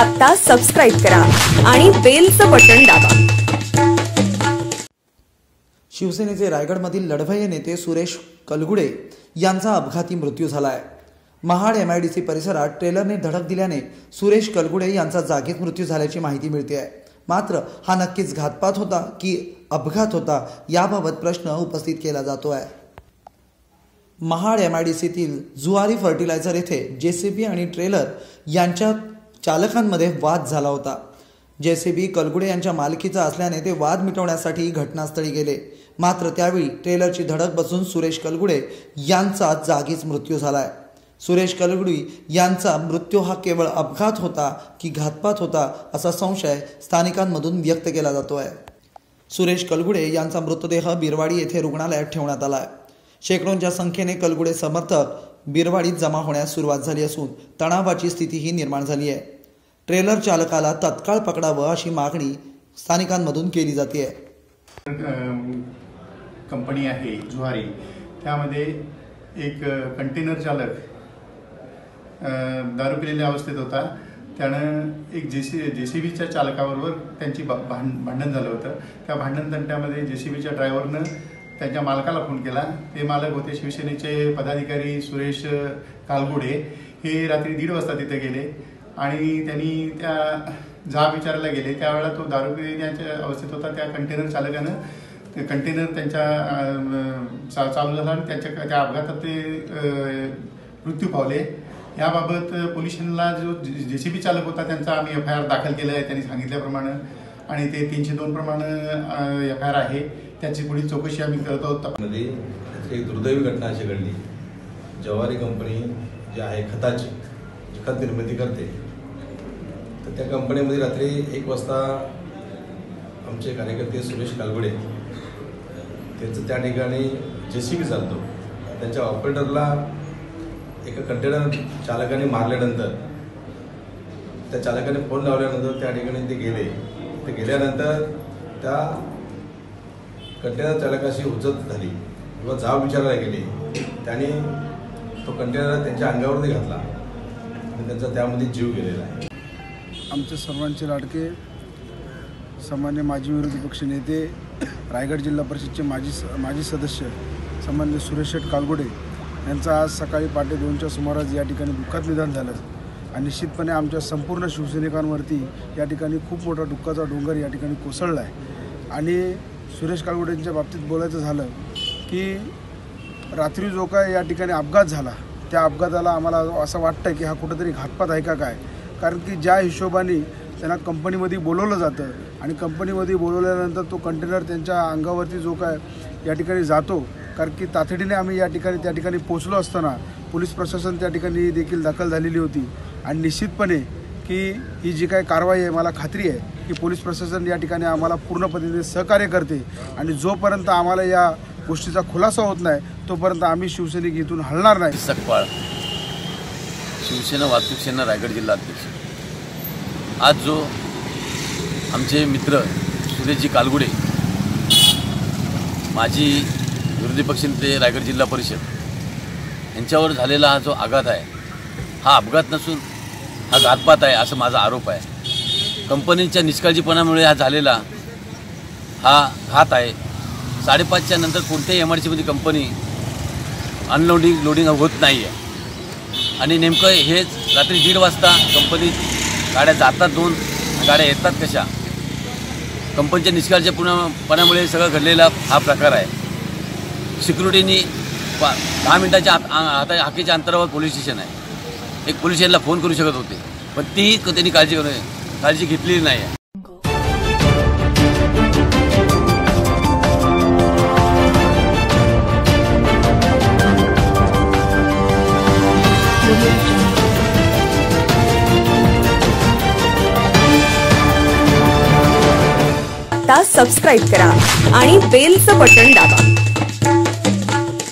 आता सबस्क्राईब करा आणि बेलचं बटन दाबा. शिवसेनेचे रायगडमधील लढवय्य नेते सुरेश कलगुडे यांचा अपघाती मृत्यू झालाय. महाड एमआयडीसी परिसरात ट्रेलरने धडक दिल्याने सुरेश कलगुडे यांचा जागीच मृत्यू झाल्याची माहिती मिळते आहे मात्र हा नक्कीच घातपात होता की अपघात होता याबाबत प्रश्न उपस्थित केला जातो आहे महाड एमआयडीसीतील जुआरी फर्टिलायझर येथे जेसीबी आणि ट्रेलर यांच्या चालकांमध्ये वाद झाला होता. जेसीबी कलगुडे यांच्या मालकीचा असल्याने ते वाद मिटवण्यासाठी घटनास्थळी गेले. मात्र त्यावेळी ट्रेलरची धडक बसून सुरेश कलगुडे यांचा जागीच मृत्यू झालाय. सुरेश कलगुडी यांचा मृत्यू हा केवळ अपघात होता की घातपात होता असा संशय स्थानिकांमधून व्यक्त केला जातो आहे सुरेश कलगुडे यांचा मृतदेह बिरवाडी येथे रुग्णालयात ठेवण्यात आला आहे शेकडोंच्या संख्येने कलगुडे समर्थक बिरवाडीत जमा होण्यास सुरुवात झाली असून तणावाची स्थितीही निर्माण झाली आहे. ट्रेलर चालकाला तत्काळ पकडावं अशी मागणी स्थानिकांमधून केली जाते कंपनी आहे जुहारी. त्यामध्ये एक कंटेनर चालक दारू पिलेल्या अवस्थेत होता. त्यानं एक जे सी जे सी बीच्या चालकाबरोबर त्यांची भांडण झालं होतं. त्या भांडण तंट्यामध्ये जे सी बीच्या ड्रायव्हरनं त्यांच्या मालकाला फोन केला. ते मालक होते शिवसेनेचे पदाधिकारी सुरेश कालगुडे. हे रात्री दीड वाजता तिथे गेले आणि त्यांनी त्या जाब विचारायला गेले. त्यावेळेला तो दारू पिण्याच्या अवस्थेत होता. त्या कंटेनर चालकानं ते कंटेनर त्यांच्या चा- चालू झाला आणि त्यांच्या त्या अपघातात ते मृत्यू पावले. याबाबत पोलिसांना जो जे सी बी चालक होता त्यांचा आम्ही एफ आय आर दाखल केला आहे त्यांनी सांगितल्याप्रमाणे. आणि ते तीनशे दोन प्रमाणे एफ आय आर आहे. त्याची पुढील चौकशी आम्ही करत आहोत. मध्ये एक दुर्दैवी घटना अशी घडली. जवारी कंपनी जी आहे खताची जी खत निर्मिती करते तर त्या कंपनीमध्ये रात्री एक वाजता आमचे कार्यकर्ते सुरेश कालगुडे त्यांचं त्या ठिकाणी जे सी बी चालतो. त्यांच्या ऑपरेटरला एका कंटेनर चालकाने मारल्यानंतर त्या चालकाने फोन लावल्यानंतर त्या ठिकाणी ते गेले. ते गेल्यानंतर त्या कंटेनर चालकाशी उचत झाली किंवा जाब विचारायला गेली त्याने तो कंटेनर त्यांच्या अंगावरती घातला आणि त्यांचा त्यामध्ये जीव गेलेला आहे. आमचे सर्वांचे लाडके सामान्य माजी विरोधी पक्ष नेते रायगड जिल्हा परिषदचे माजी स माजी सदस्य सामान्य सुरेश शेठ कालगुडे यांचं आज सकाळी पहाटे दोनच्या सुमारास या ठिकाणी दुःखात निधन झालं. आणि निश्चितपणे आमच्या संपूर्ण शिवसैनिकांवरती या ठिकाणी खूप मोठा दुःखाचा डोंगर या ठिकाणी कोसळला आहे आणि सुरेश कालगुडेंच्या बाबतीत बोलायचं झालं की रात्री जो काय या ठिकाणी अपघात झाला त्या अपघाताला आम्हाला असं वाटतं की हा कुठंतरी घातपात आहे का काय? कारण की ज्या हिशोबाने त्यांना कंपनीमध्ये बोलवलं जातं आणि कंपनीमध्ये बोलवल्यानंतर तो कंटेनर त्यांच्या अंगावरती जो काय या ठिकाणी जातो कारण की तातडीने आम्ही या ठिकाणी त्या ठिकाणी पोचलो असताना पोलीस प्रशासन त्या ठिकाणी देखील दाखल झालेली होती. आणि निश्चितपणे की ही जी काय कारवाई आहे मला खात्री आहे की पोलीस प्रशासन या ठिकाणी आम्हाला पूर्ण पद्धतीने सहकार्य करते. आणि जोपर्यंत आम्हाला या गोष्टीचा खुलासा होत नाही तोपर्यंत आम्ही शिवसैनिक इथून हलणार नाही. सकपाळ शिवसेना वाहतूक सेना रायगड जिल्हा अध्यक्ष. आज जो आमचे मित्र सुरेशजी कालगुडे माजी विरोधी पक्षनेते रायगड जिल्हा परिषद यांच्यावर झालेला हा जो आघात आहे हा अपघात नसून हा घातपात आहे असं माझा आरोप आहे. कंपनीच्या निष्काळजीपणामुळे हा झालेला हा घात आहे. साडेपाचच्या नंतर कोणत्याही एम आर सीमध्ये कंपनी अनलोडिंग लोडिंग होत नाही आहे आणि नेमकं हेच रात्री दीड वाजता कंपनी गाड्या जातात दोन गाड्या येतात कशा? कंपनीच्या निष्काळजीपणामुळे सगळं घडलेला हा प्रकार आहे. सिक्युरिटीनी पा दहा मिनटाच्या आत आ- हाता हाकेच्या अंतरावर पोलीस स्टेशन आहे. एक पोलीस स्टेशनला फोन करू शकत होते. पण तीही क- त्यांनी काळजी काळजी घेतलेली नाही. आता सबस्क्राईब करा आणि बेलचं बटन दाबा.